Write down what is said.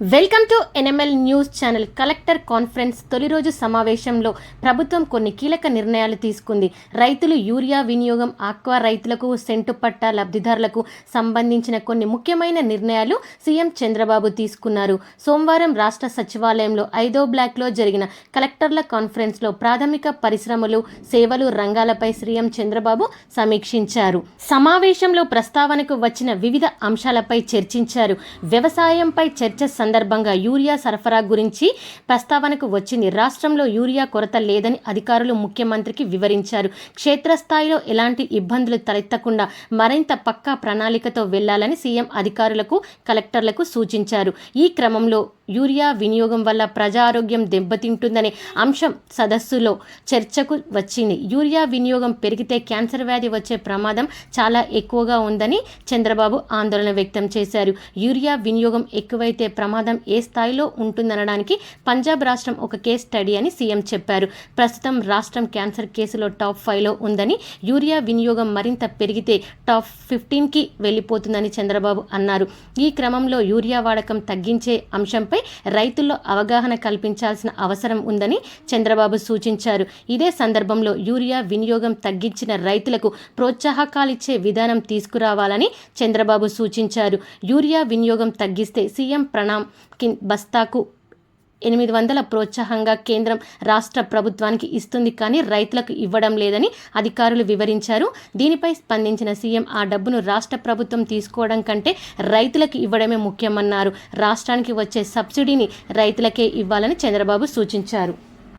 Welcome to NML news channel collector conference తొలి రోజు సమావేశంలో ప్రభుత్వం కొన్ని కీలక నిర్ణయాలు తీసుకుంది. రైతులు యూరియా వినియోగం ఆక్వా రైతులకు సెంటు పట్ట లబ్ధిదారులకు సంబంధించిన కొన్ని ముఖ్యమైన నిర్ణయాలు సీఎం చంద్రబాబు తీసుకున్నారు. సోమవారం రాష్ట్ర సచివాలయంలో ఐదో బ్లాక్లో జరిగిన కలెక్టర్ల కాన్ఫరెన్స్లో ప్రాథమిక పరిశ్రమలు సేవలు రంగాలపై సీఎం చంద్రబాబు సమీక్షించారు. సమావేశంలో ప్రస్తావనకు వచ్చిన వివిధ అంశాలపై చర్చించారు. వ్యవసాయంపై చర్చ సందర్భంగా యూరియా సరఫరా గురించి ప్రస్తావనకు వచ్చింది. రాష్ట్రంలో యూరియా కొరత లేదని అధికారులు ముఖ్యమంత్రికి వివరించారు. క్షేత్రస్థాయిలో ఎలాంటి ఇబ్బందులు తలెత్తకుండా మరింత పక్కా ప్రణాళికతో వెళ్ళాలని సీఎం అధికారులకు కలెక్టర్లకు సూచించారు. ఈ క్రమంలో యూరియా వినియోగం వల్ల ప్రజారోగ్యం దెబ్బతింటుందనే అంశం సదస్సులో చర్చకు వచ్చింది. యూరియా వినియోగం పెరిగితే క్యాన్సర్ వ్యాధి వచ్చే ప్రమాదం చాలా ఎక్కువగా ఉందని చంద్రబాబు ఆందోళన వ్యక్తం చేశారు. యూరియా వినియోగం ఎక్కువైతే ప్రమాదం ఏ స్థాయిలో ఉంటుందనడానికి పంజాబ్ రాష్ట్రం ఒక కేస్ స్టడీ అని సీఎం చెప్పారు. ప్రస్తుతం రాష్ట్రం క్యాన్సర్ కేసులో టాప్ ఫైవ్లో ఉందని యూరియా వినియోగం మరింత పెరిగితే టాప్ ఫిఫ్టీన్కి వెళ్ళిపోతుందని చంద్రబాబు అన్నారు. ఈ క్రమంలో యూరియా వాడకం తగ్గించే అంశంపై రైతుల్లో అవగాహన కల్పించాల్సిన అవసరం ఉందని చంద్రబాబు సూచించారు. ఇదే సందర్భంలో యూరియా వినియోగం తగ్గించిన రైతులకు ప్రోత్సాహకాలిచ్చే విధానం తీసుకురావాలని చంద్రబాబు సూచించారు. యూరియా వినియోగం తగ్గిస్తే సీఎం ప్రణామ్ కిన్ బస్తాకు ఎనిమిది వందల ప్రోత్సాహంగా కేంద్రం రాష్ట్ర ప్రభుత్వానికి ఇస్తుంది కానీ రైతులకు ఇవ్వడం లేదని అధికారులు వివరించారు. దీనిపై స్పందించిన సీఎం ఆ డబ్బును రాష్ట్ర ప్రభుత్వం తీసుకోవడం కంటే రైతులకు ఇవ్వడమే ముఖ్యమన్నారు. రాష్ట్రానికి వచ్చే సబ్సిడీని రైతులకే ఇవ్వాలని చంద్రబాబు సూచించారు.